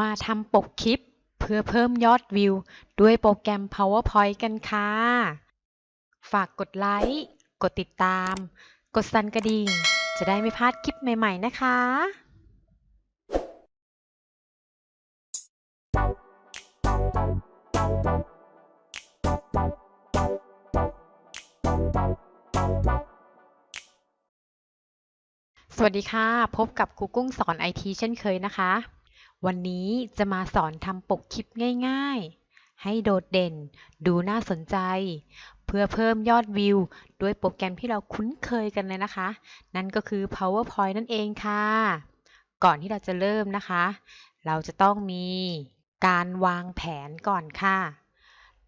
มาทำปกคลิปเพื่อเพิ่มยอดวิว ด้วยโปรแกรม PowerPoint กันค่ะ ฝากกดไลค์ กดติดตาม กดสั่นกระดิ่ง จะได้ไม่พลาดคลิปใหม่ๆนะคะ สวัสดีค่ะ พบกับครูกุ้งสอนไอทีเช่นเคยนะคะ วันนี้จะมาสอนทำปกคลิปง่ายๆ ให้โดดเด่น ดูน่าสนใจ เพื่อเพิ่มยอดวิว ด้วยโปรแกรมที่เราคุ้นเคยกันเลยนะคะ นั่นก็คือ PowerPoint นั่นเองค่ะ ก่อนที่เราจะเริ่มนะคะ เราจะต้องมีการวางแผนก่อนค่ะ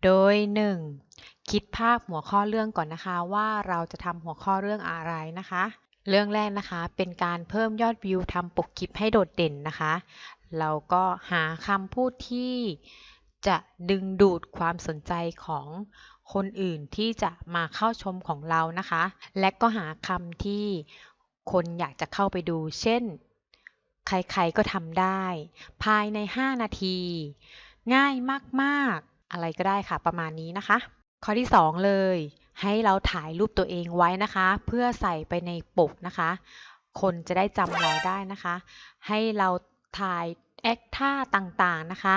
โดย 1. คิดภาพหัวข้อเรื่องก่อนนะคะว่าเราจะทำหัวข้อเรื่องอะไรนะคะเรื่องแรกนะคะเป็นการเพิ่มยอดวิวทำปกคลิปให้โดดเด่นนะคะ เราก็หาคำพูดที่จะดึงดูดความสนใจของคนอื่นที่จะมาเข้าชมของเรานะคะ และก็หาคำที่คนอยากจะเข้าไปดู เช่น ใครๆก็ทำได้ ภายใน 5 นาที ง่ายมากๆ อะไรก็ได้ค่ะประมาณนี้นะคะ ข้อที่ 2 เลย ให้เราถ่ายรูปตัวเองไว้นะคะ เพื่อใส่ไปในปกนะคะ คนจะได้จำเราได้นะคะ ให้เราถ่าย แอคท่าต่างๆนะคะ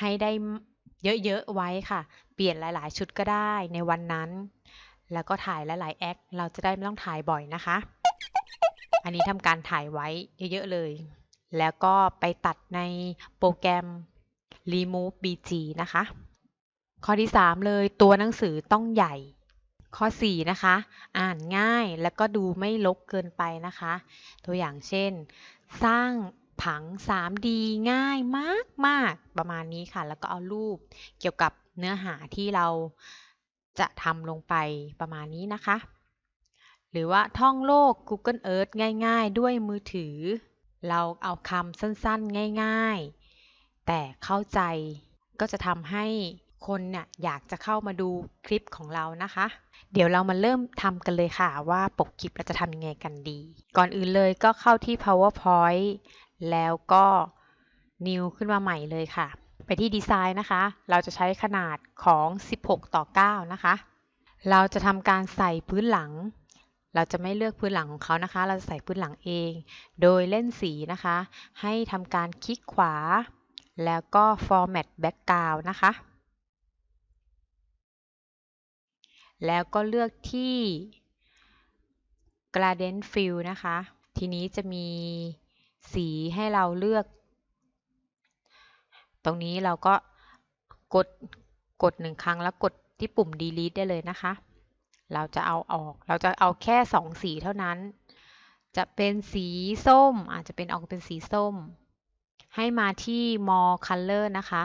ให้ได้เยอะๆไว้ค่ะ เปลี่ยนหลายๆ ชุดก็ได้ในวันนั้น แล้วก็ถ่ายหลายๆแอคเราจะได้ไม่ต้องถ่ายบ่อยนะคะ อันนี้ทำการถ่ายไว้เยอะๆเลย แล้วก็ไปตัดในโปรแกรม Remove BG นะคะ ข้อที่ 3 เลยตัวหนังสือต้องใหญ่ ข้อ 4 นะคะ อ่านง่ายแล้วก็ดูไม่ลกเกินไปนะคะ ตัวอย่างเช่น สร้าง ผัง 3D ง่ายมากๆประมาณนี้ค่ะ แล้วก็เอารูปเกี่ยวกับเนื้อหาที่เราจะทำลงไปประมาณนี้นะคะ หรือว่าท่องโลก Google Earth ง่าย ๆ ด้วยมือถือ เราเอาคำสั้นๆ ง่าย ๆ แต่เข้าใจก็จะทำให้คนเนี่ยอยากจะเข้ามาดูคลิปของเรานะคะ เดี๋ยวเรามาเริ่มทำกันเลยค่ะว่าปกคลิปเราจะทำยังไงกันดี ก่อนอื่นเลยก็เข้าที่ PowerPoint แล้วก็ New ขึ้นมาใหม่เลยค่ะ ไปที่ดีไซน์นะคะ เราจะใช้ขนาดของ 16 ต่อ 9 นะคะ เราจะทำการใส่พื้นหลัง เราจะไม่เลือกพื้นหลังของเขานะคะ เราจะใส่พื้นหลังเอง โดยเล่นสีนะคะ ให้ทำการคลิกขวา แล้วก็ format background นะคะ แล้วก็เลือกที่ gradient fill นะคะ ทีนี้จะมี สีให้เราเลือก ตรงนี้เราก็กดกดหนึ่งครั้งแล้วกดที่ปุ่ม delete ได้เลยนะคะ เราจะเอาออก เราจะเอาแค่สองสีเท่านั้น จะเป็นสีส้ม อาจจะเป็นออกเป็นสีส้ม ให้มาที่ more color นะคะ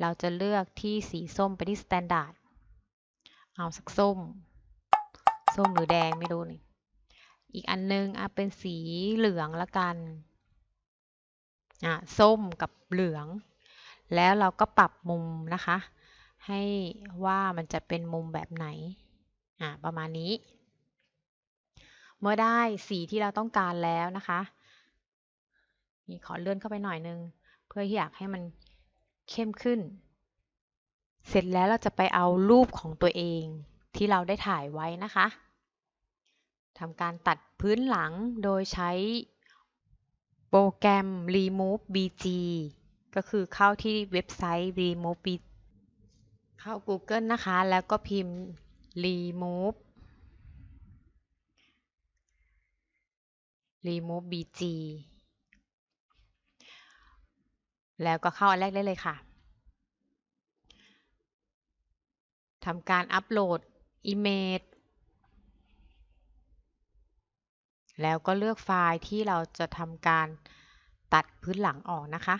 เราจะเลือกที่สีส้มไปที่ standard เอาสักส้ม ส้มหรือแดงไม่รู้นี่ อีกอันนึงอะเป็นสีเหลืองละกัน อะส้มกับเหลือง แล้วเราก็ปรับมุมนะคะ ให้ว่ามันจะเป็นมุมแบบไหนอะประมาณนี้ เมื่อได้สีที่เราต้องการแล้วนะคะนี่ขอเลื่อนเข้าไปหน่อยนึง เพื่อที่อยากให้มันเข้มขึ้น เสร็จแล้วเราจะไปเอารูปของตัวเองที่เราได้ถ่ายไว้นะคะทำการตัดพื้นหลังโดยใช้ รแกรม remove bg ก็คือเข้าที่เว็บไซต์ remove bg เข้า Google นะคะ แล้วก็พิมพ์ remove remove bg แล้วก็เข้าอันแรกได้เลยค่ะทำการอัปโหลด Image แล้วก็เลือกไฟล์ที่เราจะทำการตัดพื้นหลังออกนะคะ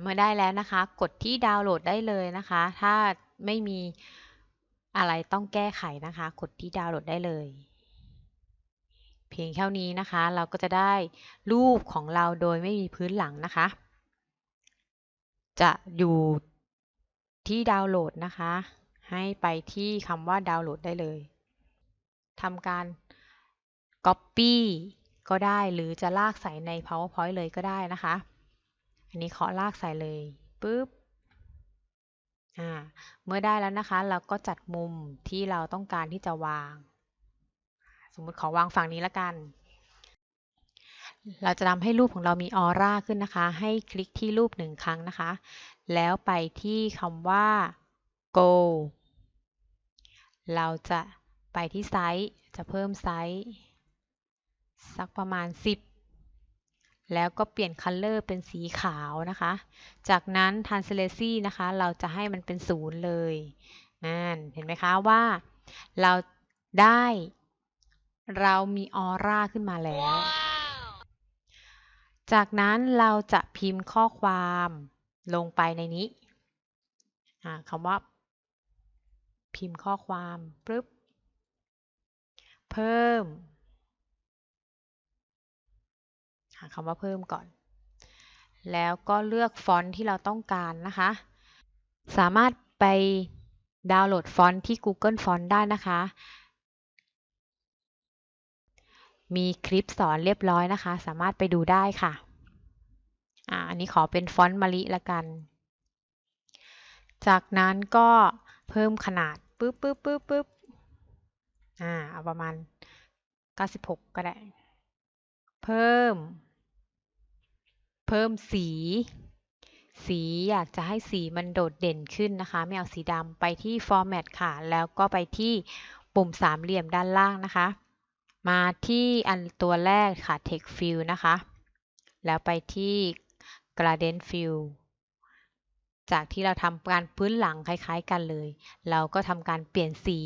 เมื่อได้แล้วนะคะ กดที่ดาวน์โหลดได้เลยนะคะ ถ้าไม่มีอะไรต้องแก้ไขนะคะ กดที่ดาวน์โหลดได้เลย เพียงเท่านี้นะคะ เราก็จะได้รูปของเราโดยไม่มีพื้นหลังนะคะ จะอยู่ที่ดาวน์โหลดนะคะ ให้ไปที่คำว่าดาวน์โหลดได้เลยทำการ Copy ก็ได้หรือจะลากใส่ใน PowerPoint เลยก็ได้นะคะ อันนี้ขอลากใส่เลยปุ๊บเมื่อได้แล้วนะคะ เราก็จัดมุมที่เราต้องการที่จะวาง สมมติขอวางฝั่งนี้ละกัน เราจะทำให้รูปของเรามีออร่าขึ้นนะคะ ให้คลิกที่รูปหนึ่งครั้งนะคะ แล้วไปที่คำว่า go เราจะไปที่ไซส์ จะเพิ่มไซส์ สักประมาณ 10 แล้วก็เปลี่ยน color เป็นสีขาวนะคะ จากนั้น transparency นะคะ เราจะให้มันเป็นศูนย์เลย นั่น เห็นไหมคะว่าเราได้ เรามีออร่าขึ้นมาแล้ว จากนั้นเราจะพิมพ์ข้อความลงไปในนี้คำว่า พิมพ์ข้อความปึ๊บเพิ่มหาคำว่าเพิ่มก่อน แล้วก็เลือกฟอนต์ที่เราต้องการนะคะ สามารถไปดาวน์โหลดฟอนต์ที่ Google Font ได้นะคะ มีคลิปสอนเรียบร้อยนะคะ สามารถไปดูได้ค่ะ อ่าอันนี้ขอเป็นฟอนต์มะลิละกัน จากนั้นก็เพิ่มขนาดปึ๊บปึ๊บปึ๊บปึ๊บอ่าเอาประมาณ 96 ก็ได้ เพิ่ม เพิ่มสี สีอยากจะให้สีมันโดดเด่นขึ้นนะคะ ไม่เอาสีดำไปที่ format ค่ะ แล้วก็ไปที่ปุ่มสามเหลี่ยมด้านล่างนะคะ มาที่อันตัวแรกค่ะ text fill นะคะ แล้วไปที่ gradient fill จากที่เราทำการพื้นหลังคล้ายๆกันเลย เราก็ทำการเปลี่ยนสี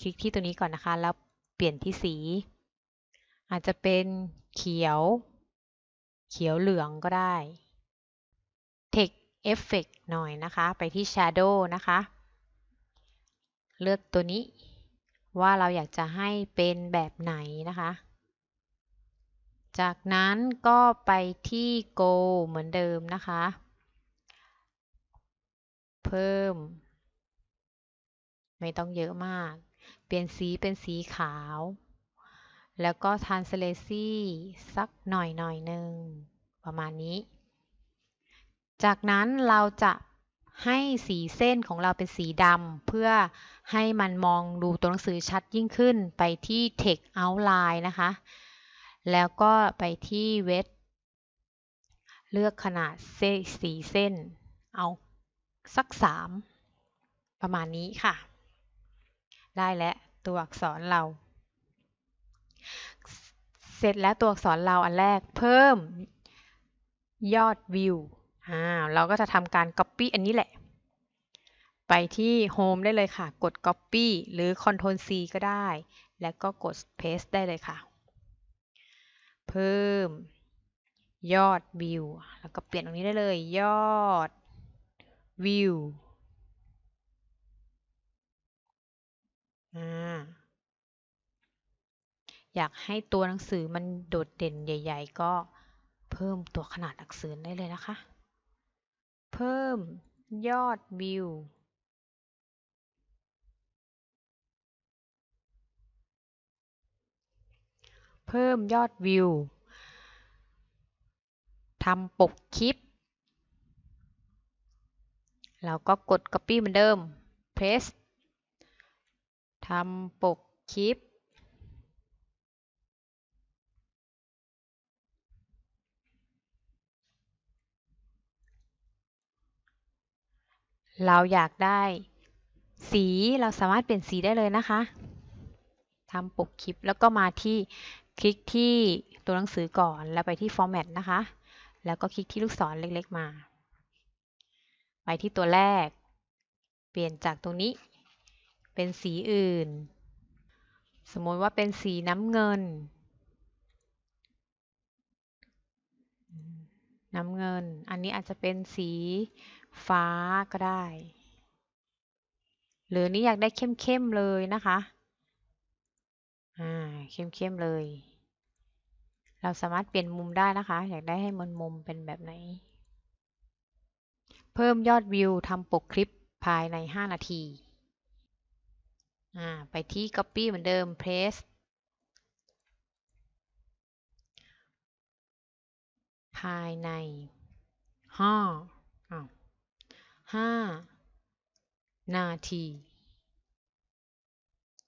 คลิกที่ตัวนี้ก่อนนะคะ แล้วเปลี่ยนที่สี อาจจะเป็นเขียว เขียวเหลืองก็ได้ Text Effect หน่อยนะคะ ไปที่ Shadow นะคะ เลือกตัวนี้ ว่าเราอยากจะให้เป็นแบบไหนนะคะ จากนั้นก็ไปที่ Go เหมือนเดิมนะคะ เพิ่ม ไม่ต้องเยอะมาก เปลี่ยนสีเป็นสีขาว แล้วก็ transparency สักหน่อยหน่อยหนึ่งประมาณนี้ จากนั้นเราจะ ให้สีเส้นของเราเป็นสีดำเพื่อให้มันมองดูตัวหนังสือชัดยิ่งขึ้นไปที่ text outline นะคะ แล้วก็ไปที่ w e d เลือกขนาดสีเส้น เอาสักสามประมาณนี้ค่ะ ได้แล้วตัวอักษรเรา เสร็จแล้วตัวอักษรเราอันแรกเพิ่มยอดวิว อ่าเราก็จะทำการ Copy อันนี้แหละ ไปที่ Home ได้เลยค่ะ กด Copy หรือ Ctrl C ก็ได้ แล้วก็กด Paste ได้เลยค่ะ เพิ่ม ยอดวิว แล้วก็เปลี่ยนตรงนี้ได้เลย ยอดวิวอยากให้ตัวหนังสือมันโดดเด่นใหญ่ ๆ ก็เพิ่มตัวขนาดอักษรได้เลยนะคะ เพิ่มยอดวิวเพิ่มยอดวิว ทำปกคลิป แล้วก็กด copy เหมือนเดิม paste ทำปกคลิป เราอยากได้ สีเราสามารถเปลี่ยนสีได้เลยนะคะทำปกคลิปแล้วก็มาที่คลิกที่ตัวหนังสือก่อนแล้วไปที่ format นะคะ แล้วก็คลิกที่ลูกศรเล็กๆมา ไปที่ตัวแรก เปลี่ยนจากตรงนี้ เป็นสีอื่น สมมติว่าเป็นสีน้ำเงิน น้ำเงิน อันนี้อาจจะเป็นสี ฟ้าก็ได้ หรือนี้อยากได้เข้มๆเลยนะคะ อ่า เข้มๆเลย เราสามารถเปลี่ยนมุมได้นะคะ อยากได้ให้มันมุมเป็นแบบไหน เพิ่มยอดวิวทำปกคลิปภายใน 5 นาที อ่า ไปที่ Copy เหมือนเดิม Paste ภายในห้า ห้านาที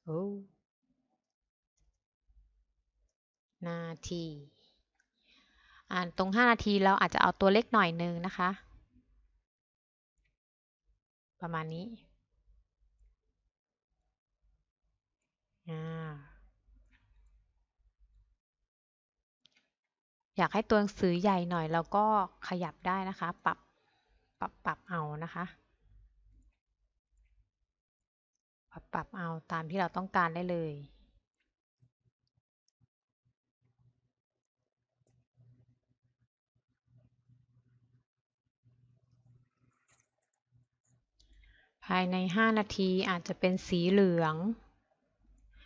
โอ้ นาที อ่านตรง 5 นาทีเราอาจจะเอาตัวเล็กหน่อยนึงนะคะ ประมาณนี้ อยากให้ตัวหนังสือใหญ่หน่อยเราก็ขยับได้นะคะ ปรับ ปรับปรับเอานะคะ ปรับปรับเอาตามที่เราต้องการได้เลยภายใน 5 นาทีอาจจะเป็นสีเหลือง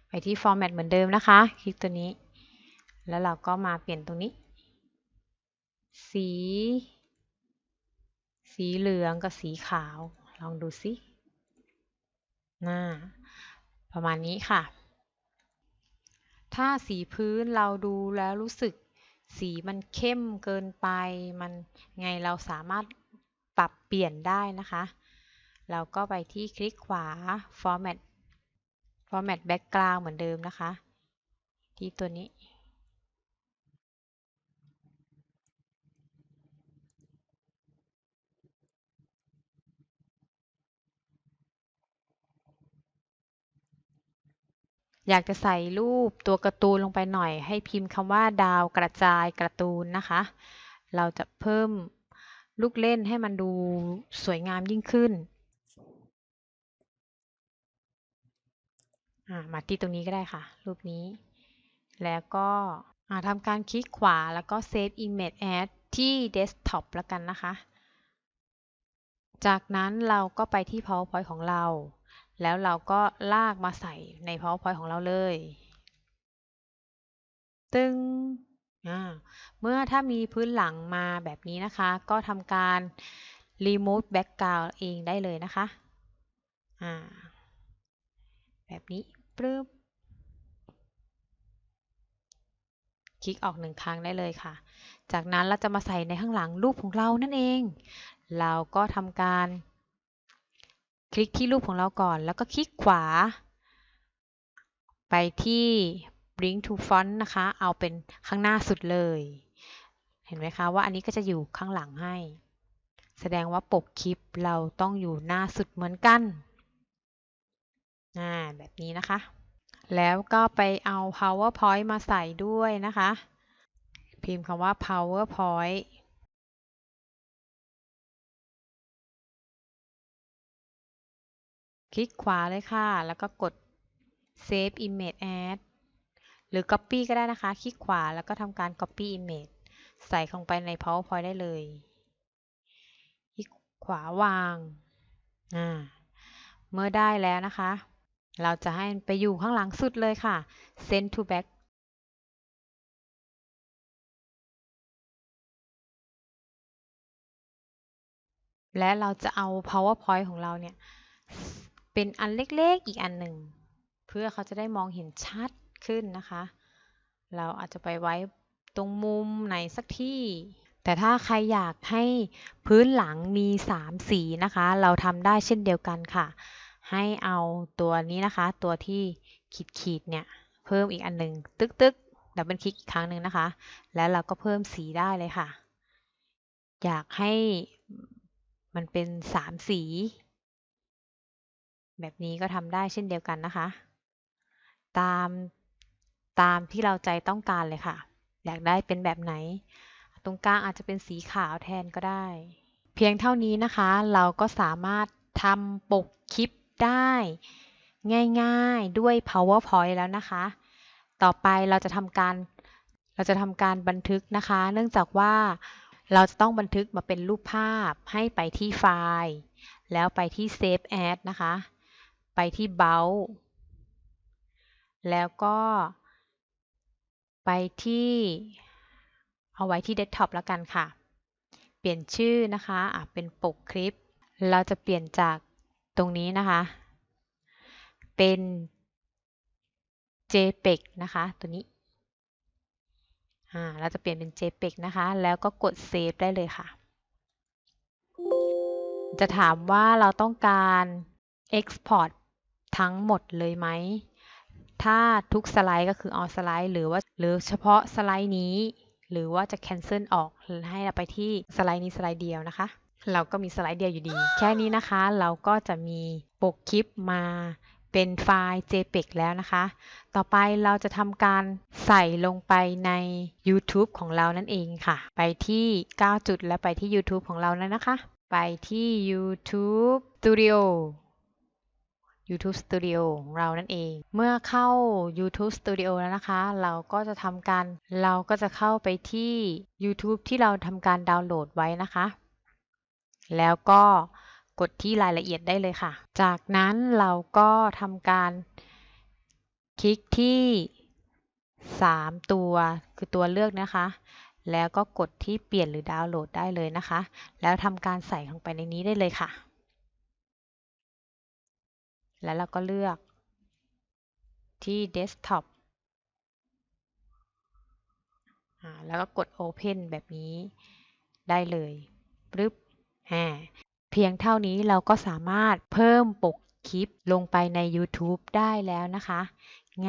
ไปที่ Format เหมือนเดิมนะคะ คลิกตัวนี้ แล้วเราก็มาเปลี่ยนตรงนี้ สี สีเหลืองกับสีขาว ลองดูสิหน้าประมาณนี้ค่ะ ถ้าสีพื้นเราดูแล้วรู้สึกสีมันเข้มเกินไป มันไงเราสามารถปรับเปลี่ยนได้นะคะ เราก็ไปที่คลิกขวา format format background เหมือนเดิมนะคะ ที่ตัวนี้ อยากจะใส่รูปตัวการ์ตูนลงไปหน่อย ให้พิมพ์คำว่าดาวกระจายการ์ตูนนะคะ เราจะเพิ่มลูกเล่นให้มันดูสวยงามยิ่งขึ้น มาที่ตรงนี้ก็ได้ค่ะ รูปนี้ แล้วก็ทำการคลิกขวาแล้วก็ Save Image As ที่ Desktop แล้วกันนะคะ จากนั้นเราก็ไปที่ PowerPoint ของเรา แล้วเราก็ลากมาใส่ใน PowerPoint ของเราเลย ตึงเมื่อถ้ามีพื้นหลังมาแบบนี้นะคะ ก็ทำการ remove background เองได้เลยนะคะ แบบนี้ปึ๊บคลิกออกหนึ่งครั้งได้เลยค่ะ จากนั้นเราจะมาใส่ในข้างหลังรูปของเรานั่นเอง เราก็ทำการ คลิกที่รูปของเราก่อน แล้วก็คลิกขวา ไปที่ bring to front นะคะ เอาเป็นข้างหน้าสุดเลย เห็นไหมคะว่าอันนี้ก็จะอยู่ข้างหลังให้ แสดงว่าปกคลิปเราต้องอยู่หน้าสุดเหมือนกันแบบนี้นะคะ แล้วก็ไปเอา powerpoint มาใส่ด้วยนะคะ พิมพ์คำว่า powerpoint คลิกขวาเลยค่ะ แล้วก็กด save image as หรือ copy ก็ได้นะคะ คลิกขวาแล้วก็ทำการ copy image ใส่ลงไปใน powerpoint ได้เลย คลิกขวาวางเมื่อได้แล้วนะคะ เราจะให้ไปอยู่ข้างหลังสุดเลยค่ะ send to back และเราจะเอา powerpoint ของเราเนี่ย เป็นอันเล็กๆ อีกอันหนึ่ง เพื่อเขาจะได้มองเห็นชัดขึ้นนะคะ เราอาจจะไปไว้ตรงมุมไหนสักที่ แต่ถ้าใครอยากให้พื้นหลังมี 3 สีนะคะ เราทำได้เช่นเดียวกันค่ะ ให้เอาตัวนี้นะคะ ตัวที่ขีดๆเนี่ยเพิ่มอีกอันหนึ่งตึกๆดับเบิลคลิกอีกครั้งหนึ่งนะคะ แล้วเราก็เพิ่มสีได้เลยค่ะ อยากให้มันเป็น 3 สี แบบนี้ก็ทำได้เช่นเดียวกันนะคะ ตามตามที่เราใจต้องการเลยค่ะ อยากได้เป็นแบบไหน ตรงกลางอาจจะเป็นสีขาวแทนก็ได้ เพียงเท่านี้นะคะ เราก็สามารถทำปกคลิปได้ ง่ายๆด้วย PowerPoint แล้วนะคะ ต่อไปเราจะทำการเราจะทำการบันทึกนะคะ เนื่องจากว่าเราจะต้องบันทึกมาเป็นรูปภาพให้ไปที่ไฟล์ แล้วไปที่ Save As นะคะ ไปที่ b o u แล้วก็ไปที่เอาไว้ที่เดสก์ท็อปแล้วกันค่ะ เปลี่ยนชื่อนะคะะเป็นปกคลิป เราจะเปลี่ยนจากตรงนี้นะคะ เป็น JPEG นะคะ ตัวนี้ เราจะเปลี่ยนเป็น JPEG นะคะ แล้วก็กด Save ได้เลยค่ะ จะถามว่าเราต้องการ Export ทั้งหมดเลยไหม ถ้าทุกสไลด์ก็คือ all สไลด์หรือว่าหรือเฉพาะสไลด์นี้ หรือว่าจะ cancel ออกให้เราไปที่สไลด์นี้สไลด์เดียวนะคะ เราก็มีสไลด์เดียวอยู่ดี แค่นี้นะคะ เราก็จะมีปกคลิปมาเป็นไฟล์ JPEG แล้วนะคะ ต่อไปเราจะทำการใส่ลงไปใน YouTube ของเรานั่นเองค่ะ ไปที่ 9 จุดแล้วไปที่ YouTube ของเราแล้วนะคะ ไปที่ YouTube Studio YouTube Studio ของเรานั่นเอง เมื่อเข้า YouTube Studio แล้วนะคะ เราก็จะทำการเราก็จะเข้าไปที่ YouTube ที่เราทำการดาวน์โหลดไว้นะคะ แล้วก็กดที่รายละเอียดได้เลยค่ะ จากนั้นเราก็ทำการคลิกที่ 3 ตัวคือตัวเลือกนะคะ แล้วก็กดที่เปลี่ยนหรือดาวน์โหลดได้เลยนะคะ แล้วทำการใส่ลงไปในนี้ได้เลยค่ะ แล้วเราก็เลือกที่ desktop แล้วก็กด open แบบนี้ได้เลยปึ๊บเพียงเท่านี้เราก็สามารถเพิ่มปกคลิปลงไปใน YouTube ได้แล้วนะคะ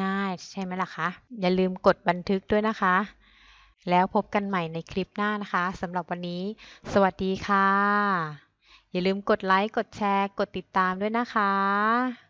ง่ายใช่ไหมล่ะคะ อย่าลืมกดบันทึกด้วยนะคะ แล้วพบกันใหม่ในคลิปหน้านะคะสำหรับวันนี้ สวัสดีค่ะ อย่าลืมกดไลค์ กดแชร์ กดติดตามด้วยนะคะ